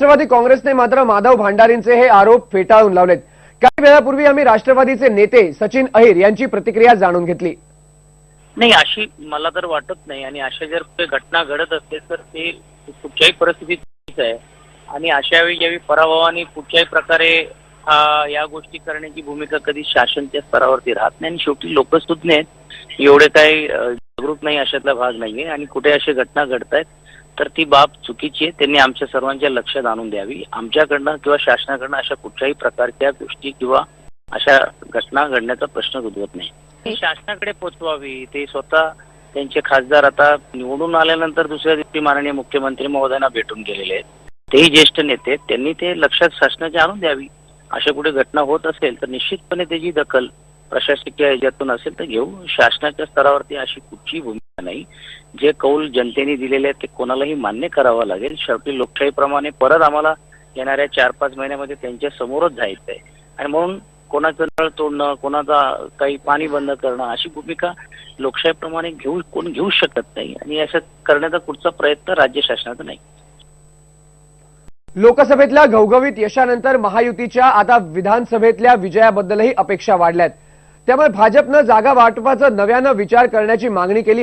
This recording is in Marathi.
राष्ट्रवादी काँग्रेसने मात्र माधव भांडारींचे हे आरोप फेटाळून लावलेत. काही वेळापूर्वी आम्ही राष्ट्रवादीचे नेते सचिन अहिर यांची प्रतिक्रिया जाणून घेतली. नाही अशी मला तर वाटत नाही आणि अशा जर घटना घडत असते तर ते कुठच्याही परिस्थितीत आहे. आणि अशा वेळी ज्यावेळी पराभवाने कुठच्याही प्रकारे या गोष्टी करण्याची भूमिका कधी शासनच्या स्तरावरती राहत नाही. आणि शेवटी लोकसुज्ञ आहेत एवढे काही जागरूक नाही अशातला भाग नाहीये. आणि कुठे अशा घटना घडतायत तर ती बाब चुकीची आहे. त्यांनी आमच्या सर्वांच्या लक्षात आणून द्यावी. आमच्याकडनं किंवा शासनाकडनं अशा कुठल्याही प्रकारच्या गोष्टी किंवा अशा घटना घडण्याचा प्रश्न उद्भवत नाही. शासनाकडे पोचवावी. ते स्वतः त्यांचे खासदार आता निवडून आल्यानंतर दुसऱ्या दिवशी माननीय मुख्यमंत्री महोदयांना भेटून गेलेले आहेत. तेही ज्येष्ठ नेते आहेत. त्यांनी ते लक्षात शासनाच्या आणून द्यावी. अशा कुठे घटना होत असेल तर निश्चितपणे त्याची दखल प्रशासकीय याच्यातून असेल तर घेऊ. शासनाच्या स्तरावरती अशी कुठची भूमिका नाही. जे कौल जनतेने दिलेले आहेत ते कोणालाही मान्य करावं लागेल. शेवटी लोकशाहीप्रमाणे परत आम्हाला येणाऱ्या चार पाच महिन्यामध्ये त्यांच्या समोरच जायचं आहे आणि म्हणून कोणाचं नळ तोडणं कोणाचा काही पाणी बंद करणं अशी भूमिका लोकशाहीप्रमाणे घेऊ कोण घेऊ शकत नाही. आणि असं करण्याचा कुठचा प्रयत्न राज्य शासनाचा नाही. लोकसभेतल्या घवघवीत यशानंतर महायुतीच्या आता विधानसभेतल्या विजयाबद्दलही अपेक्षा वाढल्यात. त्यामुळे भाजपनं जागा वाटपाचा नव्यानं विचार करण्याची मागणी केली